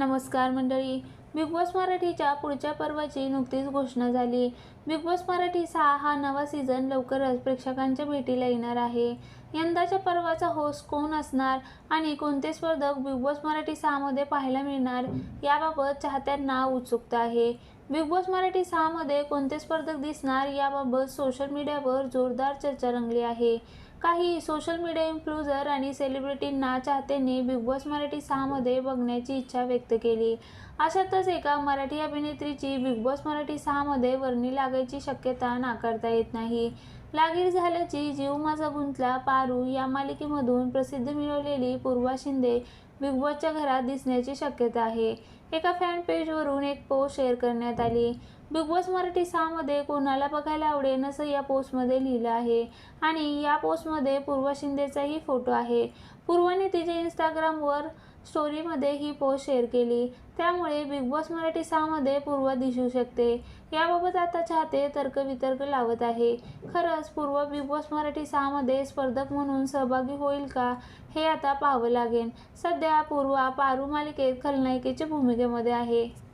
नमस्कार मंडळी. Big boss मराठीच्या पुढच्या पर्वाची नुकतीच घोषणा झाली. बिग बॉस मराठी सहा हा नवा सीझन लवकरच प्रेक्षकांच्या भेटीला येणार आहे. यंदाच्या पर्वाचा होस्ट कोण असणार आणि कोणते स्पर्धक बिग बॉस मराठी सहामध्ये पाहायला मिळणार याबाबत चाहत्यांना उत्सुकता आहे. बिग बॉस मराठी सहामध्ये कोणते स्पर्धक दिसणार याबाबत सोशल मीडियावर जोरदार चर्चा रंगली आहे. काही सोशल मीडिया इन्फ्लुझर आणि सेलिब्रिटींना चाहत्यांनी बिग बॉस मराठी सहामध्ये बघण्याची इच्छा व्यक्त केली. अशातच एका मराठी अभिनेत्रीची बिग बॉस मराठी सहामध्ये वर्णी लागायची शक्यता नाकारता येत नाही. लागीर झाल्याची जीव माझा गुंतला पारू या मालिकेमधून प्रसिद्ध मिळवलेली पूर्वा शिंदे बिग बॉसच्या घरात दिसण्याची शक्यता आहे. एका फॅन पेजवरून एक पोस्ट शेअर करण्यात आली. बिग बॉस मराठी सहामध्ये कोणाला बघायला आवडेल असं या पोस्टमध्ये लिहिलं आहे. आणि या पोस्टमध्ये पूर्वा शिंदेचाही फोटो आहे. पूर्वाने तिच्या इंस्टाग्रामवर स्टोरीमध्ये ही पोस्ट शेअर केली. त्यामुळे बिग बॉस मराठी सहामध्ये पूर्वा दिसू शकते. याबाबत आता चाहते तर्कवितर्क लावत आहे. खरंच पूर्वा बिग बॉस मराठी सहामध्ये स्पर्धक म्हणून सहभागी होईल का हे आता पाहावं लागेल. सध्या पूर्वा पारू मालिकेत खलनायिकेच्या भूमिकेमध्ये आहे.